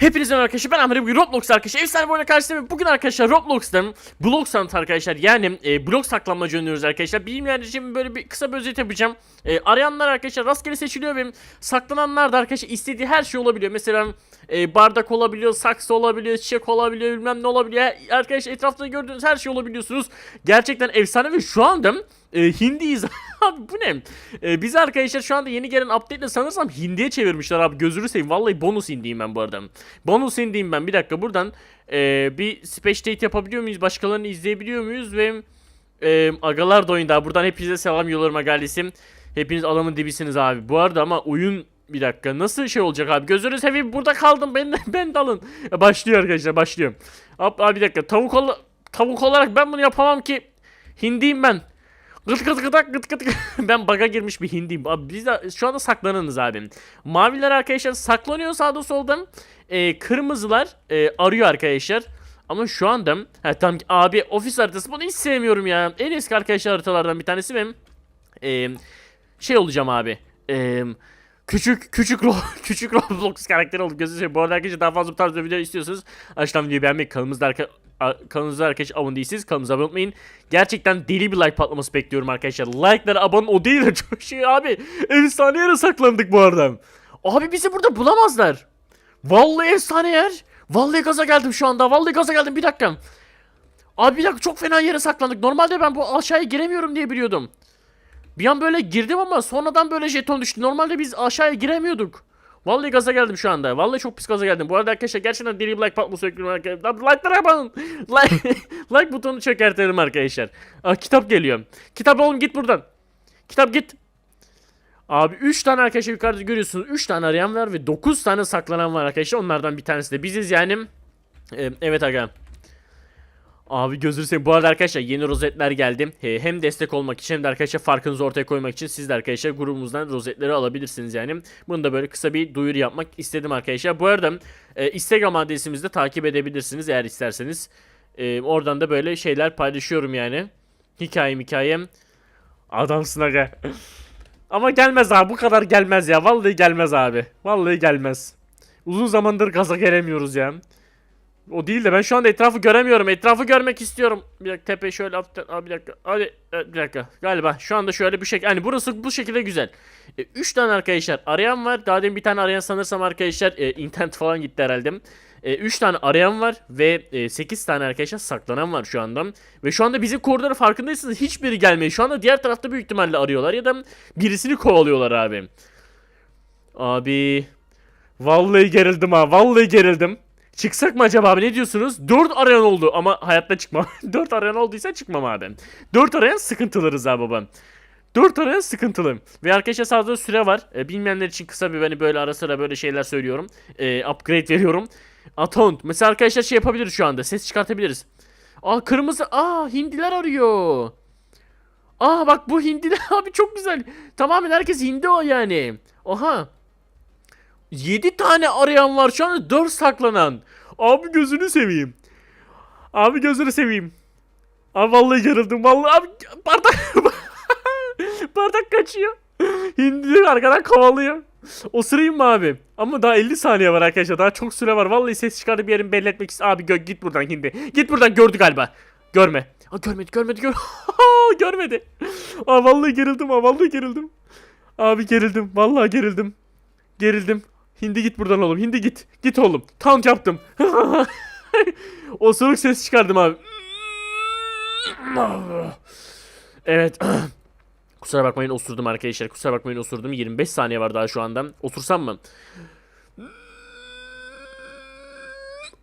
Hepinize merhaba arkadaşlar ben Ahmet bugün Roblox arkadaşlar efsane bir oyuna karşınızdayım bugün arkadaşlar Roblox'tan Blox Hunt arkadaşlar yani e, Blox saklanmaca oynuyoruz arkadaşlar. Bilmeyenler için böyle bir kısa bir özet yapacağım. E, Arayanlar arkadaşlar rastgele seçiliyor ve saklananlar da arkadaşlar istediği her şey olabiliyor. Mesela e, bardak olabiliyor saksı olabiliyor çiçek olabiliyor bilmem ne olabiliyor. Arkadaşlar etrafta gördüğünüz her şey olabiliyorsunuz. Gerçekten efsane ve şu anda e, Hindiyiz abi bu ne? E, biz arkadaşlar şu anda yeni gelen update'le sanırsam Hindiye çevirmişler abi gözünü seveyim. Vallahi bonus Hindiyim ben bu arada. Bonus Hindiyim ben. Bir dakika buradan e, bir speech date yapabiliyor muyuz? Başkalarını izleyebiliyor muyuz? Ve e, agalar da oyunda. Buradan hepinize selam yollarım agalisim. Hepiniz adamın dibisiniz abi. Bu arada ama oyun bir dakika nasıl şey olacak abi? Gözünü seveyim burada kaldım. Ben ben dalın. E, Başlıyor arkadaşlar başlıyor. Abi, abi bir dakika tavuk ol tavuk olarak ben bunu yapamam ki. Hindiyim ben. Gıt gıt gıt gıt gıt. ben baga girmiş bir hindiyim. Abi biz de şu anda saklanınız abi. Maviler arkadaşlar saklanıyor sağda solda. Ee, kırmızılar e, arıyor arkadaşlar. Ama şu anda ha, tam abi ofis haritası bunu hiç sevmiyorum ya. En eski arkadaşlar haritalardan bir tanesi benim. Ee, şey olacağım abi. Ee, küçük küçük küçük Roblox karakteri olduk gözünü seveyim. Bu arada arkadaşlar daha fazla bu tarz video istiyorsanız aşağıdan videoyu beğenmeyi kanalımızda arka kanalımıza arkadaşlar abone değilsiniz kanalımıza abone olmayın. Gerçekten deli bir like patlaması bekliyorum arkadaşlar. Like'lara abone o değil de çok şey abi. Efsane yere saklandık bu arada. Abi bizi burada bulamazlar. Vallahi efsane yer. Vallahi gaza geldim şu anda. Vallahi gaza geldim bir dakika. Abi bir dakika çok fena yere saklandık. Normalde ben bu aşağıya giremiyorum diye biliyordum. Bir an böyle girdim ama sonradan böyle jeton düştü. Normalde biz aşağıya giremiyorduk. Vallahi gaza geldim şu anda. Vallahi çok pis gaza geldim. Bu arada arkadaşlar gerçekten deli patlaması bekliyorum arkadaşlar. Like'lara yapalım. Like, like butonunu çökertelim arkadaşlar. Aa, kitap geliyor. Kitap oğlum git buradan. Kitap git. Abi 3 tane arkadaşlar yukarıda görüyorsunuz. 3 tane arayan var ve 9 tane saklanan var arkadaşlar. Onlardan bir tanesi de biziz yani. Ee, evet aga. Abi gözünü seveyim. Bu arada arkadaşlar yeni rozetler geldi. Ee, hem destek olmak için hem de arkadaşlar farkınızı ortaya koymak için siz de arkadaşlar grubumuzdan rozetleri alabilirsiniz yani. Bunu da böyle kısa bir duyuru yapmak istedim arkadaşlar. Bu arada e, Instagram adresimizde takip edebilirsiniz eğer isterseniz. E, oradan da böyle şeyler paylaşıyorum yani. Hikayem hikayem. Adamsın aga. Ama gelmez abi bu kadar gelmez ya. Vallahi gelmez abi. Vallahi gelmez. Uzun zamandır gaza gelemiyoruz ya. O değil de ben şu anda etrafı göremiyorum. Etrafı görmek istiyorum. Bir dakika tepe şöyle. Aa, bir dakika. Hadi e, bir dakika. Galiba şu anda şöyle bir şey. Yani burası bu şekilde güzel. 3 tane arkadaşlar arayan var. Daha demin bir tane arayan sanırsam arkadaşlar e, internet falan gitti herhalde. 3 tane arayan var ve 8 tane arkadaşlar saklanan var şu anda. Ve şu anda bizim koridora farkındaysanız hiçbiri gelmiyor. Şu anda diğer tarafta büyük ihtimalle arıyorlar ya da birisini kovalıyorlar abi. Abi vallahi gerildim ha. Vallahi gerildim. Çıksak mı acaba abi ne diyorsunuz? 4 arayan oldu ama hayatta çıkmam. 4 arayan olduysa çıkmam abi. 4 arayan sıkıntılı Rıza baba. 4 arayan sıkıntılı. Ve arkadaşlar sadece süre var. E, bilmeyenler için kısa bir beni böyle ara sıra böyle şeyler söylüyorum. E, upgrade veriyorum. Atont. Mesela arkadaşlar şey yapabiliriz şu anda. Ses çıkartabiliriz. Aa kırmızı. Aa hindiler arıyor. Aa bak bu hindiler abi çok güzel. Tamamen herkes hindi o yani. Oha. 7 tane arayan var şu anda 4 saklanan. Abi gözünü seveyim. Abi gözünü seveyim. Abi vallahi yarıldım vallahi abi bardak bardak kaçıyor. Hindileri arkadan kovalıyor. O sırayım mı abi? Ama daha 50 saniye var arkadaşlar. Daha çok süre var. Vallahi ses çıkardı bir yerin belli etmek istiyorum. Abi gö- git buradan hindi. Git buradan gördü galiba. Görme. Aa, görmedi görmedi gör görmedi. Aa, vallahi gerildim ha vallahi gerildim. Abi gerildim. Vallahi gerildim. Gerildim. Hindi git buradan oğlum. Hindi git. Git oğlum. Taunt yaptım. Osuruk ses çıkardım abi. Evet. Kusura bakmayın osurdum arkadaşlar. Kusura bakmayın osurdum. 25 saniye var daha şu anda. Osursam mı?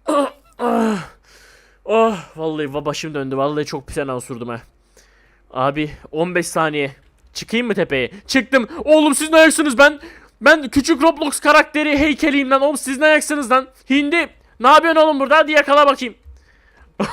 Oh vallahi va- başım döndü. Vallahi çok pis osurdum ha. Abi 15 saniye. Çıkayım mı tepeye? Çıktım. Oğlum siz ne ayaksınız ben? Ben küçük Roblox karakteri heykeliyim lan. Oğlum siz ne ayaksınız lan? Hindi. Ne yapıyorsun oğlum burada? Hadi yakala bakayım.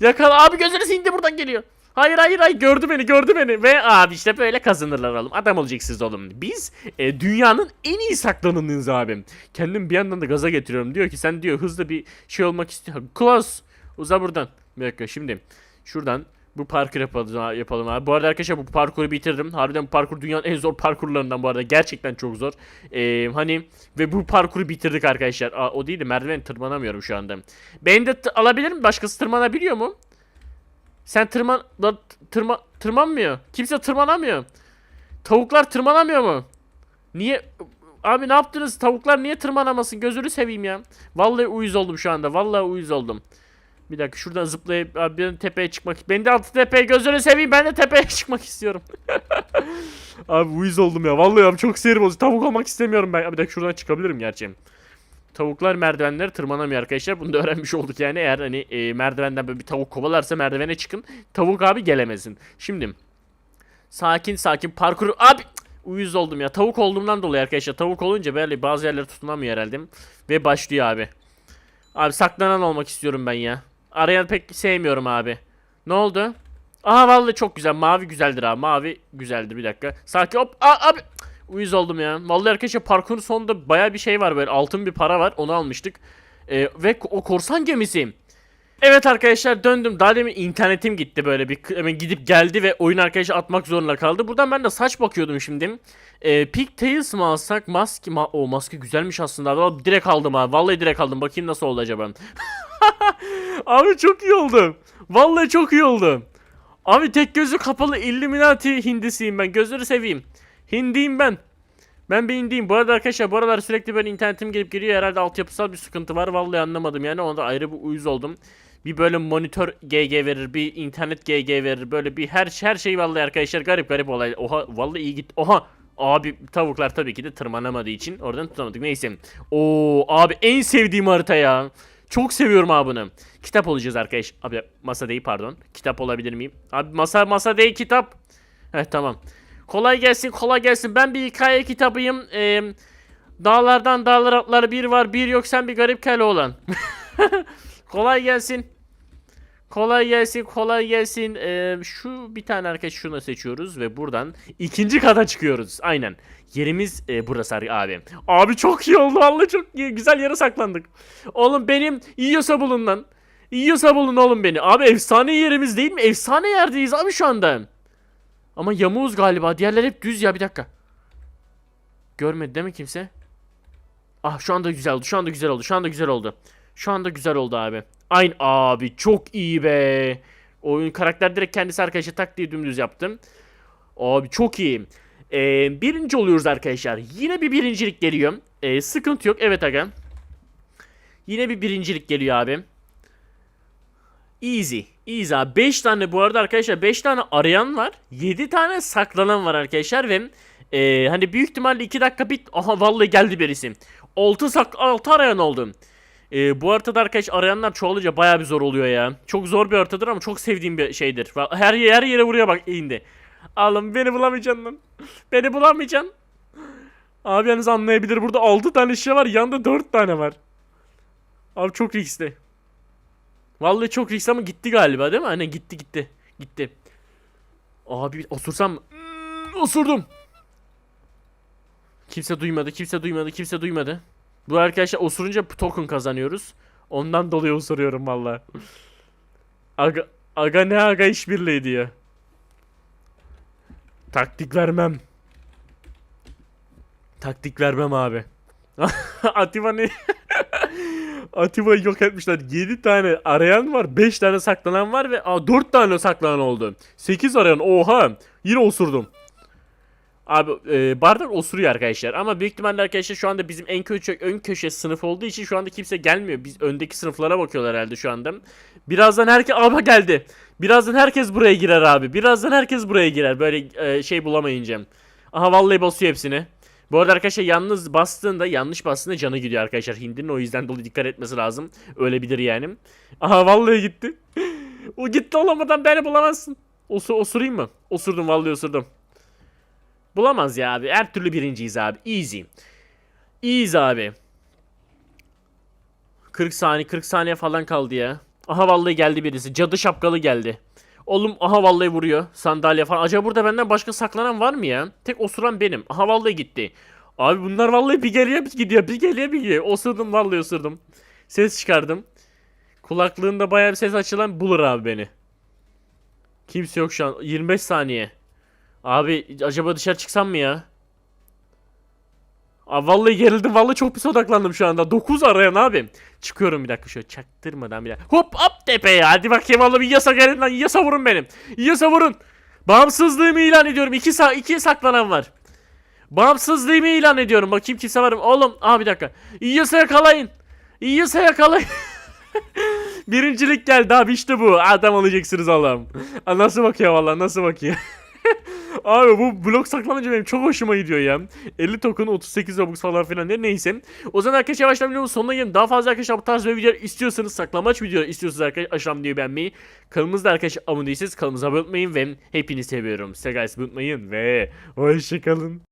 yakala. Abi gözünüz hindi buradan geliyor. Hayır hayır hayır gördü beni gördü beni ve abi işte böyle kazanırlar oğlum adam olacaksınız oğlum biz e, dünyanın en iyi saklananıyız abim kendim bir yandan da gaza getiriyorum diyor ki sen diyor hızlı bir şey olmak istiyor close uza buradan bir dakika şimdi şuradan Bu parkur yapalım, yapalım abi. Bu arada arkadaşlar bu parkuru bitirdim. Harbiden bu parkur dünyanın en zor parkurlarından bu arada. Gerçekten çok zor. Ee, hani ve bu parkuru bitirdik arkadaşlar. Aa, o değil de merdiven tırmanamıyorum şu anda. Beni de alabilir mi? Başkası tırmanabiliyor mu? Sen tırman... Lan tırma... tırmanmıyor. Kimse tırmanamıyor. Tavuklar tırmanamıyor mu? Niye? Abi ne yaptınız? Tavuklar niye tırmanamasın? Gözünü seveyim ya. Vallahi uyuz oldum şu anda. Vallahi uyuz oldum. Bir dakika şuradan zıplayıp abi tepeye çıkmak. Ben de altı tepeye gözünü seveyim. Ben de tepeye çıkmak istiyorum. abi uyuz oldum ya. Vallahi abi çok sinir bozucu. Tavuk olmak istemiyorum ben. Bir dakika şuradan çıkabilirim gerçi. Tavuklar merdivenleri tırmanamıyor arkadaşlar. Bunu da öğrenmiş olduk yani. Eğer hani e, merdivenden böyle bir tavuk kovalarsa merdivene çıkın. Tavuk abi gelemesin. Şimdi sakin sakin parkuru abi uyuz oldum ya. Tavuk olduğumdan dolayı arkadaşlar. Tavuk olunca böyle bazı yerlere tutunamıyor herhalde. Ve başlıyor abi. Abi saklanan olmak istiyorum ben ya. Arayan pek sevmiyorum abi. Ne oldu? Aha vallahi çok güzel. Mavi güzeldir abi. Mavi güzeldir bir dakika. Sakin hop. Aa, abi. Uyuz oldum ya. Vallahi arkadaşlar parkurun sonunda baya bir şey var böyle. Altın bir para var. Onu almıştık. Ee, ve o korsan gemisi. Evet arkadaşlar döndüm. Daha demin internetim gitti böyle bir hemen gidip geldi ve oyun arkadaşı atmak zorunda kaldı. Buradan ben de saç bakıyordum şimdi. Ee, Pigtails mı alsak? Maske ma o maske güzelmiş aslında. Vallahi direkt aldım abi. Vallahi direkt aldım. Bakayım nasıl oldu acaba. abi çok iyi oldu. Vallahi çok iyi oldu. Abi tek gözü kapalı Illuminati hindisiyim ben. Gözleri seveyim. Hindiyim ben. Ben bir indiyim. Bu arada arkadaşlar bu aralar sürekli böyle internetim gelip geliyor. Herhalde altyapısal bir sıkıntı var. Vallahi anlamadım yani. Onda ayrı bir uyuz oldum. Bir böyle monitör GG verir, bir internet GG verir. Böyle bir her her şey vallahi arkadaşlar garip garip olay. Oha vallahi iyi git. Oha Abi tavuklar tabii ki de tırmanamadığı için oradan tutamadık. Neyse. Oo abi en sevdiğim harita ya. Çok seviyorum abi bunu. Kitap olacağız arkadaş. Abi masa değil pardon. Kitap olabilir miyim? Abi masa masa değil kitap. Heh tamam. Kolay gelsin kolay gelsin. Ben bir hikaye kitabıyım. Ee, dağlardan dağlar atlar bir var bir yok sen bir garip kale olan. kolay gelsin. Kolay gelsin, kolay gelsin. Ee, şu bir tane arkadaş şunu seçiyoruz ve buradan ikinci kata çıkıyoruz. Aynen. Yerimiz e, burası abi. Abi çok iyi oldu vallahi çok iyi. Güzel yere saklandık. Oğlum benim yiyorsa bulun lan. Yiyorsa bulun oğlum beni. Abi efsane yerimiz değil mi? Efsane yerdeyiz abi şu anda. Ama yamuğuz galiba. Diğerler hep düz ya bir dakika. Görmedi değil mi kimse? Ah şu anda güzel oldu. Şu anda güzel oldu. Şu anda güzel oldu. Şu anda güzel oldu abi. Aynı abi çok iyi be. Oyun karakter direkt kendisi arkadaşlar tak diye dümdüz yaptım. Abi çok iyi. Ee, birinci oluyoruz arkadaşlar. Yine bir birincilik geliyor. Ee, sıkıntı yok. Evet aga. Yine bir birincilik geliyor abi. Easy. Easy abi. 5 tane bu arada arkadaşlar 5 tane arayan var. 7 tane saklanan var arkadaşlar ve e, hani büyük ihtimalle 2 dakika bit. Aha vallahi geldi birisi. 6 sak 6 arayan oldu. E, bu haritada arkadaş arayanlar çoğalınca baya bir zor oluyor ya. Çok zor bir haritadır ama çok sevdiğim bir şeydir. Her her yere vuruyor bak indi. Oğlum beni bulamayacaksın lan. Beni bulamayacaksın. Abi yalnız anlayabilir burada 6 tane şey var yanında 4 tane var. Abi çok riskli. Vallahi çok riskli ama gitti galiba değil mi? Hani gitti gitti. Gitti. Abi osursam mı? Hmm, osurdum. Kimse duymadı, kimse duymadı, kimse duymadı. Bu arkadaşlar osurunca token kazanıyoruz. Ondan dolayı osuruyorum vallahi. Aga, aga ne aga işbirliği diyor. Taktik vermem. Taktik vermem abi. Atiba ne? Atiba'yı yok etmişler. 7 tane arayan var, 5 tane saklanan var ve aa, 4 tane saklanan oldu. 8 arayan oha. Yine osurdum. Abi e, bardak osuruyor arkadaşlar ama büyük ihtimalle arkadaşlar şu anda bizim en köşe ön köşe sınıf olduğu için şu anda kimse gelmiyor. Biz öndeki sınıflara bakıyorlar herhalde şu anda. Birazdan herkes ama geldi. Birazdan herkes buraya girer abi. Birazdan herkes buraya girer böyle e, şey bulamayınca. Aha vallahi basıyor hepsini. Bu arada arkadaşlar yalnız bastığında yanlış bastığında canı gidiyor arkadaşlar Hind'in o yüzden dolayı dikkat etmesi lazım. Öyle bilir yani. Aha vallahi gitti. o gitti olamadan beni bulamazsın. Osu osurayım mı? Osurdum vallahi osurdum. Bulamaz ya abi. Her türlü birinciyiz abi. Easy. Easy abi. 40 saniye 40 saniye falan kaldı ya. Aha vallahi geldi birisi. Cadı şapkalı geldi. Oğlum aha vallahi vuruyor. Sandalye falan. Acaba burada benden başka saklanan var mı ya? Tek osuran benim. Aha vallahi gitti. Abi bunlar vallahi bir geliyor bir gidiyor. Bir geliyor bir gidiyor. Osurdum vallahi osurdum. Ses çıkardım. Kulaklığında bayağı bir ses açılan bulur abi beni. Kimse yok şu an. 25 saniye. Abi acaba dışarı çıksam mı ya? Abi vallahi gerildim. Vallahi çok pis odaklandım şu anda. 9 arayan abi. Çıkıyorum bir dakika şöyle çaktırmadan bir dakika. Hop hop tepeye. Hadi bakayım vallahi bir yasa gelin lan. Yasa vurun benim. Yasa vurun. Bağımsızlığımı ilan ediyorum. İki, sa iki saklanan var. Bağımsızlığımı ilan ediyorum. Bakayım kimse var mı? Oğlum. Aa bir dakika. İyasa yakalayın. İyasa yakalayın. Birincilik geldi abi işte bu. Adam olacaksınız Allah'ım. Aa, Nasıl bakıyor vallahi nasıl bakıyor. Abi bu blok saklanınca benim çok hoşuma gidiyor ya. 50 token 38 robux falan filan ne neyse. O zaman arkadaşlar yavaştan videonun sonuna gelin. Daha fazla arkadaşlar bu tarz videolar istiyorsanız saklamaç video istiyorsanız arkadaşlar aşağıdan videoyu beğenmeyi. Kanalımızda arkadaşlar abone değilseniz kanalımıza abone olmayı ve hepinizi seviyorum. Size guys unutmayın ve hoşçakalın.